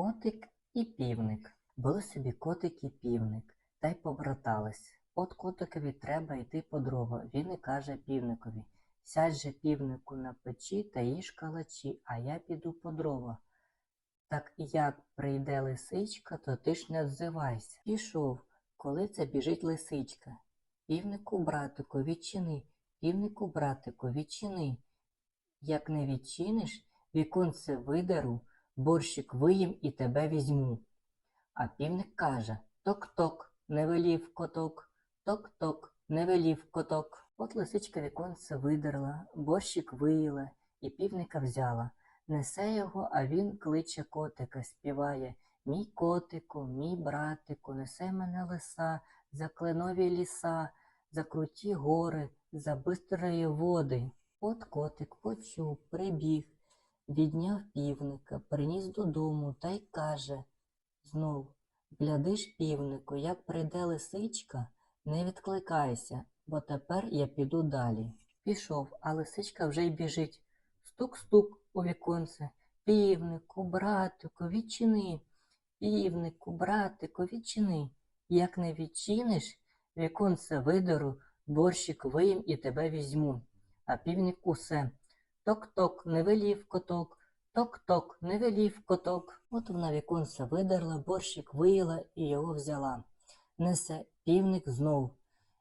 Котик і півник. Були собі котик і півник, та й побратались. От котикові треба йти по дрова. Він і каже півникові Сядь же півнику на печі та їж калачі, а я піду по дрова. Так як прийде лисичка, то ти ж не отзивайся. Пішов, коли це біжить лисичка. Півнику, братику, відчини, півнику, братику, відчини. Як не відчиниш, віконце видеру, борщик виїм і тебе візьму. А півник каже Ток-ток, не велів коток, ток-ток, не велів коток. От лисичка віконце видерла, борщик виїла і півника взяла. Несе його, а він кличе котика, співає Мій котику, мій братику, несе мене лиса, за кленові ліса, за круті гори, за бистрої води. От котик почув, прибіг, відняв півника, приніс додому та й каже знов Гляди ж, півнику, як прийде лисичка, не відкликайся, бо тепер я піду далі. Пішов, а лисичка вже й біжить. Стук-стук у віконце. Півнику, братику, відчини. Півнику, братику, відчини. Як не відчиниш, віконце видеру, борщик виїм і тебе візьму. А півник усе. Ток-ток, не велів коток, ток-ток, не велів коток. От вона віконце видерла, борщик виїла і його взяла. Несе півник знов.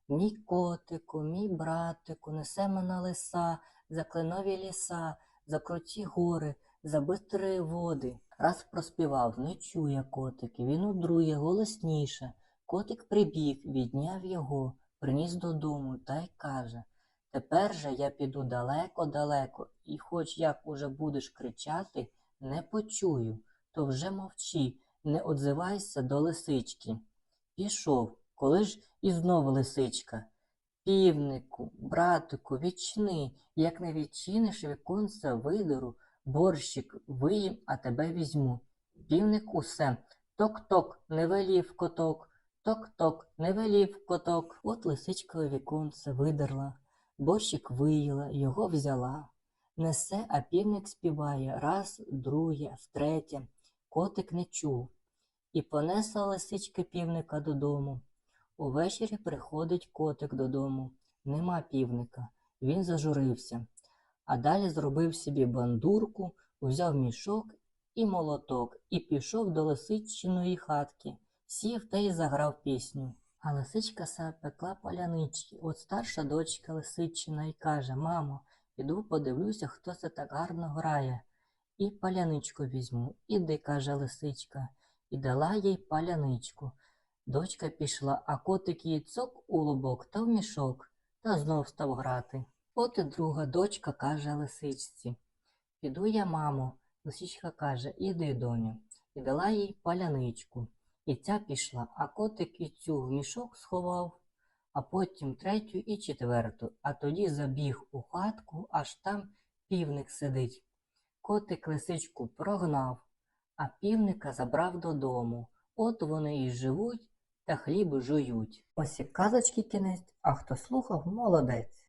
Мій котику, мій братику, несе мене лиса, за кленові ліса, за круті гори, за бистрої води. Раз проспівав, не чує котик, він удрує голосніше. Котик прибіг, відняв його, приніс додому та й каже Тепер же я піду далеко-далеко, і хоч як уже будеш кричати, не почую, то вже мовчи, не одзивайся до лисички. Пішов, коли ж і знову лисичка. Півнику, братику, відчини, як не відчиниш віконце видеру, борщик виїм, а тебе візьму. Півник усе. Ток-ток, не велів коток, ток-ток, не велів коток. От лисичка віконце видерла, борщик виїла, його взяла. Несе, а півник співає раз, друге, втретє. Котик не чув. І понесла лисичка півника додому. Увечері приходить котик додому. Нема півника. Він зажурився. А далі зробив собі бандурку, взяв мішок і молоток і пішов до лисичиної хатки, сів та й заграв пісню. А лисичка се пекла палянички. От старша дочка лисичина й каже Мамо, піду подивлюся, хто це так гарно грає. І паляничку візьму. Іди, каже лисичка, і дала їй паляничку. Дочка пішла, а котик їй цок у лобок та в мішок, та знов став грати. От і друга дочка каже лисичці Піду я, мамо. Лисичка каже Іди, доню, і дала їй паляничку. І ця пішла, а котик і цю в мішок сховав, а потім третю і четверту, а тоді забіг у хатку, аж там півник сидить. Котик лисичку прогнав, а півника забрав додому. От вони і живуть та хліб жують. Ось і казочки кінець, а хто слухав, молодець.